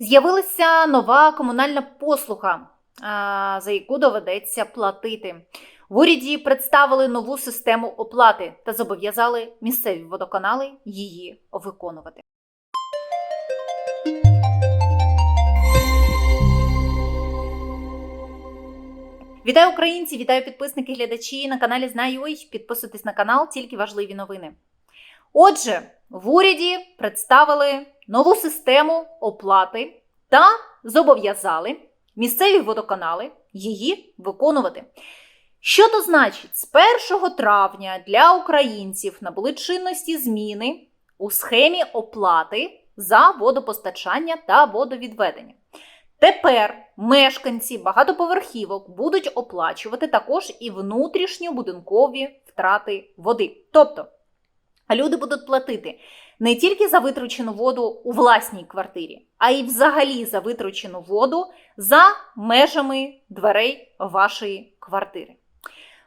З'явилася нова комунальна послуга, за яку доведеться платити. В уряді представили нову систему оплати та зобов'язали місцеві водоканали її виконувати. Вітаю українці! Вітаю підписники, глядачі на каналі Знаю. Підписуйтесь на канал, тільки важливі новини. Отже, в уряді представили нову систему оплати та зобов'язали місцеві водоканали її виконувати. Що то значить, з 1 травня для українців набули чинності зміни у схемі оплати за водопостачання та водовідведення. Тепер мешканці багатоповерхівок будуть оплачувати також і внутрішньобудинкові втрати води. Тобто люди будуть платити не тільки за витрачену воду у власній квартирі, а й взагалі за витрачену воду за межами дверей вашої квартири.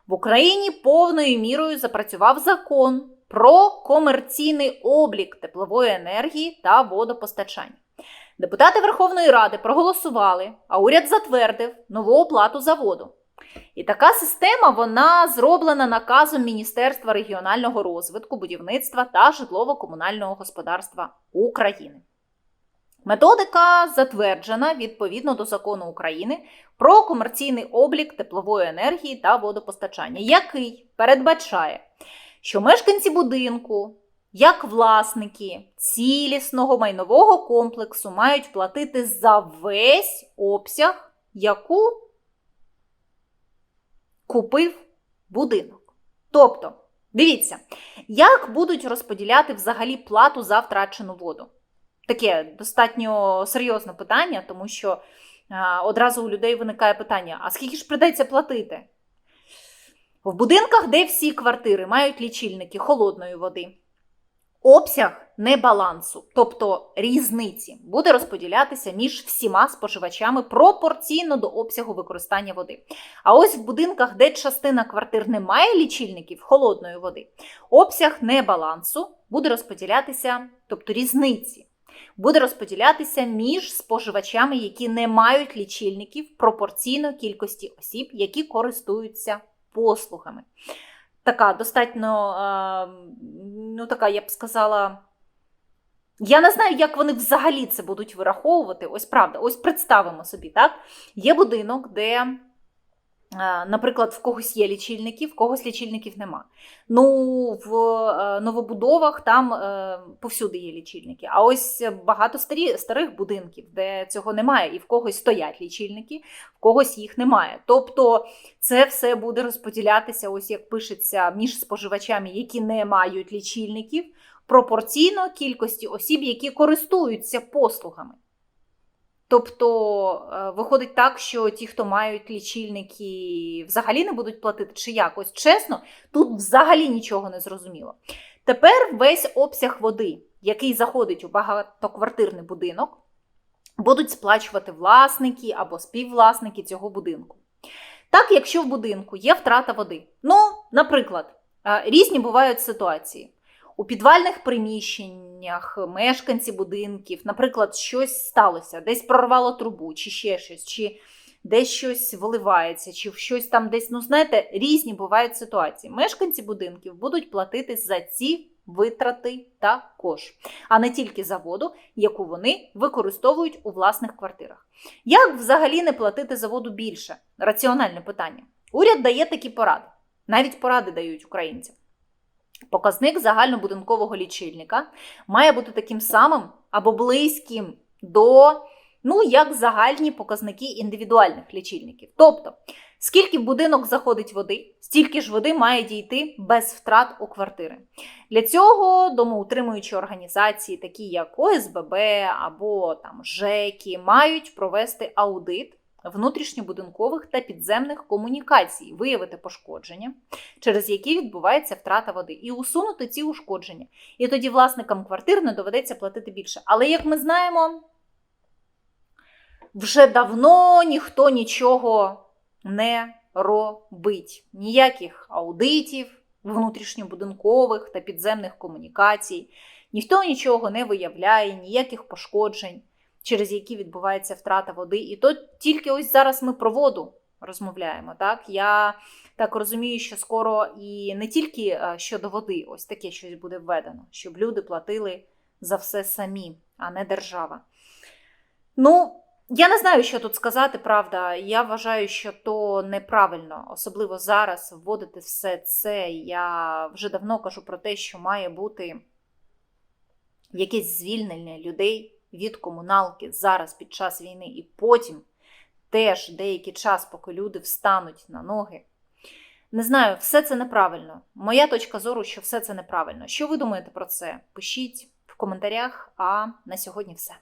В Україні повною мірою запрацював закон про комерційний облік теплової енергії та водопостачання. Депутати Верховної Ради проголосували, а уряд затвердив нову оплату за воду. І така система вона зроблена наказом Міністерства регіонального розвитку, будівництва та житлово-комунального господарства України. Методика затверджена відповідно до закону України про комерційний облік теплової енергії та водопостачання, який передбачає, що мешканці будинку, як власники цілісного майнового комплексу, мають платити за весь обсяг, яку купив будинок. Тобто, дивіться, як будуть розподіляти взагалі плату за втрачену воду. Таке достатньо серйозне питання, тому що а, одразу у людей виникає питання: а скільки ж придеться платити? В будинках, де всі квартири мають лічильники холодної води, обсяг небалансу, тобто різниці, буде розподілятися між всіма споживачами пропорційно до обсягу використання води. А ось в будинках, де частина квартир не має лічильників холодної води, обсяг небалансу буде розподілятися, тобто різниці. Буде розподілятися між споживачами, які не мають лічильників пропорційно кількості осіб, які користуються послугами. Така достатньо, ну така, я б сказала, я не знаю, як вони взагалі це будуть вираховувати. Ось правда, ось представимо собі, так? Є будинок, де, наприклад, в когось є лічильники, в когось лічильників нема. Ну, в е, новобудовах там е, повсюди є лічильники. А ось багато старі, старих будинків, де цього немає, і в когось стоять лічильники, в когось їх немає. Тобто це все буде розподілятися, ось як пишеться, між споживачами, які не мають лічильників, пропорційно кількості осіб, які користуються послугами. Тобто е, виходить так, що ті, хто мають лічильники, взагалі не будуть платити чи якось. Чесно, тут взагалі нічого не зрозуміло. Тепер весь обсяг води, який заходить у багатоквартирний будинок, будуть сплачувати власники або співвласники цього будинку. Так, якщо в будинку є втрата води, ну, наприклад, е, різні бувають ситуації. У підвальних приміщеннях мешканці будинків, наприклад, щось сталося, десь прорвало трубу, чи ще щось, чи десь щось виливається, чи щось там десь, ну знаєте, різні бувають ситуації. Мешканці будинків будуть платити за ці витрати також, а не тільки за воду, яку вони використовують у власних квартирах. Як взагалі не платити за воду більше? Раціональне питання. Уряд дає такі поради, навіть поради дають українцям. Показник загальнобудинкового лічильника має бути таким самим або близьким до, ну, як загальні показники індивідуальних лічильників. Тобто, скільки в будинок заходить води, стільки ж води має дійти без втрат у квартири. Для цього домоутримуючі організації, такі як ОСББ або там ЖЕКи, мають провести аудит внутрішньобудинкових та підземних комунікацій, виявити пошкодження, через які відбувається втрата води, і усунути ці ушкодження. І тоді власникам квартир не доведеться платити більше. Але як ми знаємо, вже давно ніхто нічого не робить. Ніяких аудитів внутрішньобудинкових та підземних комунікацій, ніхто нічого не виявляє, ніяких пошкоджень. Через які відбувається втрата води. І то тільки ось зараз ми про воду розмовляємо. Так? Я так розумію, що скоро і не тільки е, щодо води, ось таке щось буде введено, щоб люди платили за все самі, а не держава. Ну, я не знаю, що тут сказати, правда. Я вважаю, що то неправильно, особливо зараз вводити все це. Я вже давно кажу про те, що має бути якесь звільнення людей від комуналки зараз під час війни, і потім теж деякий час, поки люди встануть на ноги. Не знаю, все це неправильно. Моя точка зору, що все це неправильно. Що ви думаєте про це? Пишіть в коментарях. А на сьогодні все.